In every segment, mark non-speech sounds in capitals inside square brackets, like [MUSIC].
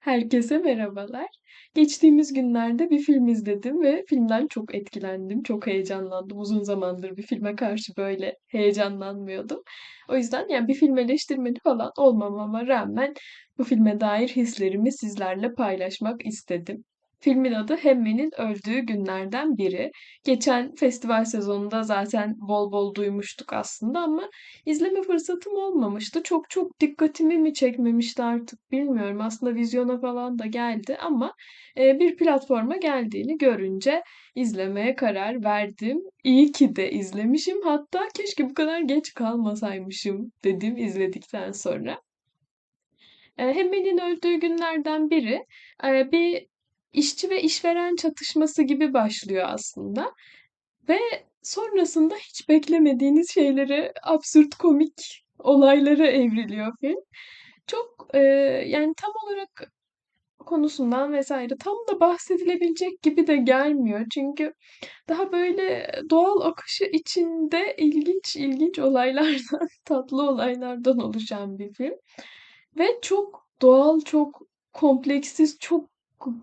Herkese merhabalar. Geçtiğimiz günlerde bir film izledim ve filmden çok etkilendim, çok heyecanlandım. Uzun zamandır bir filme karşı böyle heyecanlanmıyordum. O yüzden yani bir film eleştirmeni falan olmamama rağmen bu filme dair hislerimi sizlerle paylaşmak istedim. Filmin adı Hemmen'in öldüğü günlerden biri. Geçen festival sezonunda zaten bol bol duymuştuk aslında ama izleme fırsatım olmamıştı. Çok çok dikkatimi mi çekmemişti artık bilmiyorum. Aslında vizyona falan da geldi ama e, bir platforma geldiğini görünce izlemeye karar verdim. İyi ki de izlemişim. Hatta keşke bu kadar geç kalmasaymışım dedim izledikten sonra. E, Hemmel'in öldüğü günlerden biri e, bir işçi ve işveren çatışması gibi başlıyor aslında. Ve sonrasında hiç beklemediğiniz şeylere, absürt komik olaylara evriliyor film. Çok e, yani tam olarak konusundan vesaire tam da bahsedilebilecek gibi de gelmiyor. Çünkü daha böyle doğal akışı içinde ilginç ilginç olaylardan, [LAUGHS] tatlı olaylardan oluşan bir film. Ve çok doğal, çok kompleksiz, çok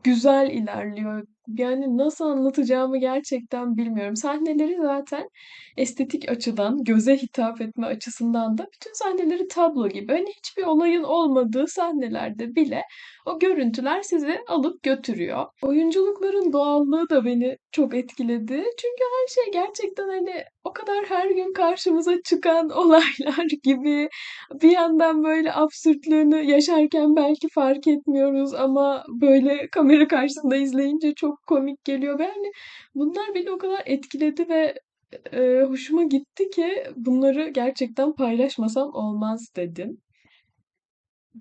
güzel ilerliyor. Yani nasıl anlatacağımı gerçekten bilmiyorum. Sahneleri zaten estetik açıdan, göze hitap etme açısından da bütün sahneleri tablo gibi. Hani hiçbir olayın olmadığı sahnelerde bile o görüntüler sizi alıp götürüyor. Oyunculukların doğallığı da beni çok etkiledi. Çünkü her şey gerçekten hani o kadar her gün karşımıza çıkan [LAUGHS] olaylar gibi bir yandan böyle absürtlüğünü yaşarken belki fark etmiyoruz ama böyle kamera karşısında izleyince çok komik geliyor. ve hani bunlar beni o kadar etkiledi ve e, hoşuma gitti ki bunları gerçekten paylaşmasam olmaz dedim.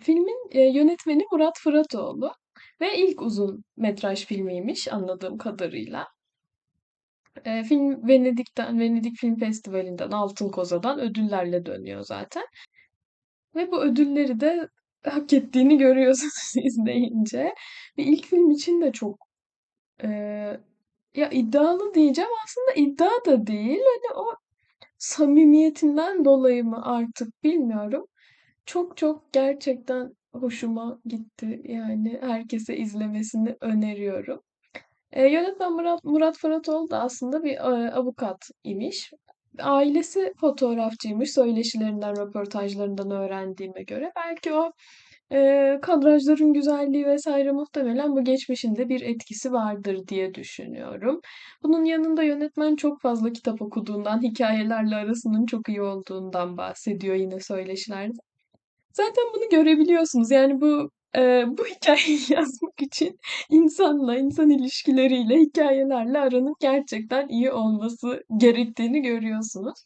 Filmin e, yönetmeni Murat Fıratoğlu ve ilk uzun metraj filmiymiş anladığım kadarıyla. E, film Venedik'ten, Venedik Film Festivali'nden, Altın Koza'dan ödüllerle dönüyor zaten. Ve bu ödülleri de hak ettiğini [LAUGHS] görüyorsunuz izleyince. Ve ilk film için de çok e, ya iddialı diyeceğim aslında iddia da değil. Hani o samimiyetinden dolayı mı artık bilmiyorum. Çok çok gerçekten hoşuma gitti. Yani herkese izlemesini öneriyorum. E, yönetmen Murat, Murat Fıratoğlu da aslında bir e, avukat imiş. Ailesi fotoğrafçıymış. Söyleşilerinden, röportajlarından öğrendiğime göre. Belki o e, kadrajların güzelliği vesaire muhtemelen bu geçmişinde bir etkisi vardır diye düşünüyorum. Bunun yanında yönetmen çok fazla kitap okuduğundan, hikayelerle arasının çok iyi olduğundan bahsediyor yine söyleşilerde. Zaten bunu görebiliyorsunuz. Yani bu e, bu [LAUGHS] hikayeyi yazmak için insanla, insan ilişkileriyle, hikayelerle aranın gerçekten iyi olması gerektiğini görüyorsunuz.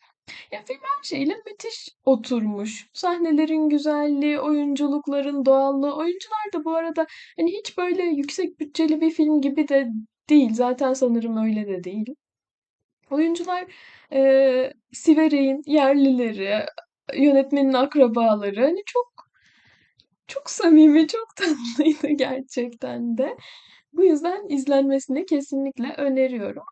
Ya film her şeyle müthiş oturmuş. Sahnelerin güzelliği, oyunculukların doğallığı. Oyuncular da bu arada hani hiç böyle yüksek bütçeli bir film gibi de değil. Zaten sanırım öyle de değil. Oyuncular e, Siverek'in yerlileri, yönetmenin akrabaları. Hani çok çok samimi, çok [LAUGHS] tatlıydı gerçekten de. Bu yüzden izlenmesini kesinlikle öneriyorum.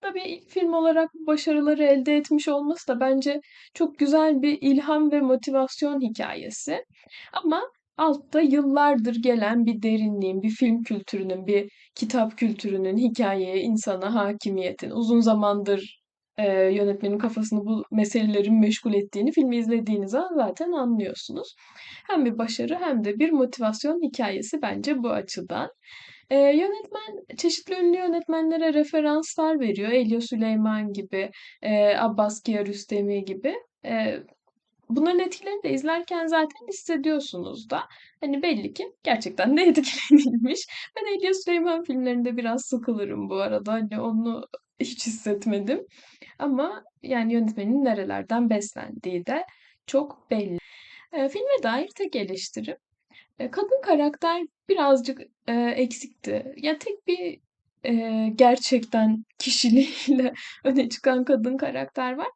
Tabii film olarak başarıları elde etmiş olması da bence çok güzel bir ilham ve motivasyon hikayesi. Ama altta yıllardır gelen bir derinliğin, bir film kültürünün, bir kitap kültürünün hikayeye, insana hakimiyetin, uzun zamandır e, yönetmenin kafasını bu meselelerin meşgul ettiğini filmi izlediğiniz an zaten anlıyorsunuz. Hem bir başarı hem de bir motivasyon hikayesi bence bu açıdan. Ee, yönetmen çeşitli ünlü yönetmenlere referanslar veriyor. Elio Süleyman gibi, e, Abbas Kiarostami gibi. E, bunların etkilerini de izlerken zaten hissediyorsunuz da. Hani belli ki gerçekten de [LAUGHS] etkilenilmiş. Ben Elio Süleyman filmlerinde biraz sıkılırım bu arada. Hani onu hiç hissetmedim. Ama yani yönetmenin nerelerden beslendiği de çok belli. E, filme dair tek eleştirim e, kadın karakter birazcık e, eksikti. Ya tek bir e, gerçekten kişiliğiyle [LAUGHS] öne çıkan kadın karakter var.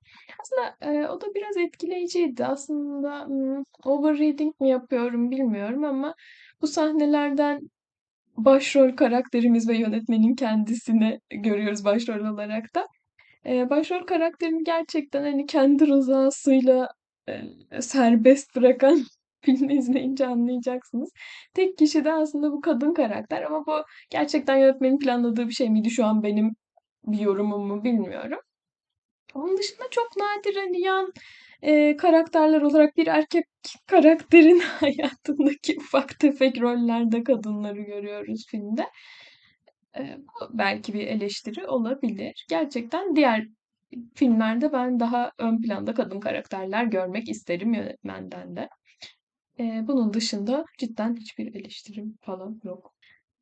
Aslında e, o da biraz etkileyiciydi. Aslında hmm, overreading mi yapıyorum bilmiyorum ama bu sahnelerden başrol karakterimiz ve yönetmenin kendisini görüyoruz başrol olarak da. E, başrol karakterini gerçekten hani kendi rızasıyla e, serbest bırakan [LAUGHS] Filmi izleyince anlayacaksınız. Tek kişi de aslında bu kadın karakter ama bu gerçekten yönetmenin planladığı bir şey miydi? Şu an benim bir yorumum mu bilmiyorum. Onun dışında çok nadir hani yan e, karakterler olarak bir erkek karakterin [LAUGHS] hayatındaki ufak tefek rollerde kadınları görüyoruz filmde. E, bu belki bir eleştiri olabilir. Gerçekten diğer filmlerde ben daha ön planda kadın karakterler görmek isterim yönetmenden de. E, bunun dışında cidden hiçbir eleştirim falan yok.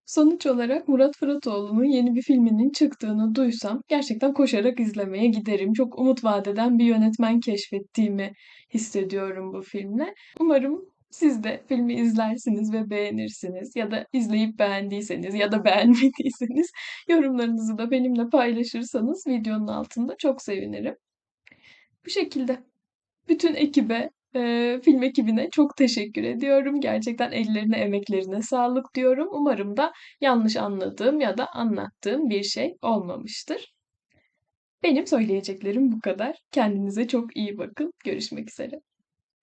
Sonuç olarak Murat Fıratoğlu'nun yeni bir filminin çıktığını duysam gerçekten koşarak izlemeye giderim. Çok umut vaat eden bir yönetmen keşfettiğimi hissediyorum bu filmle. Umarım siz de filmi izlersiniz ve beğenirsiniz ya da izleyip beğendiyseniz ya da beğenmediyseniz yorumlarınızı da benimle paylaşırsanız videonun altında çok sevinirim. Bu şekilde bütün ekibe, eee, film ekibine çok teşekkür ediyorum. Gerçekten ellerine, emeklerine sağlık diyorum. Umarım da yanlış anladığım ya da anlattığım bir şey olmamıştır. Benim söyleyeceklerim bu kadar. Kendinize çok iyi bakın. Görüşmek üzere.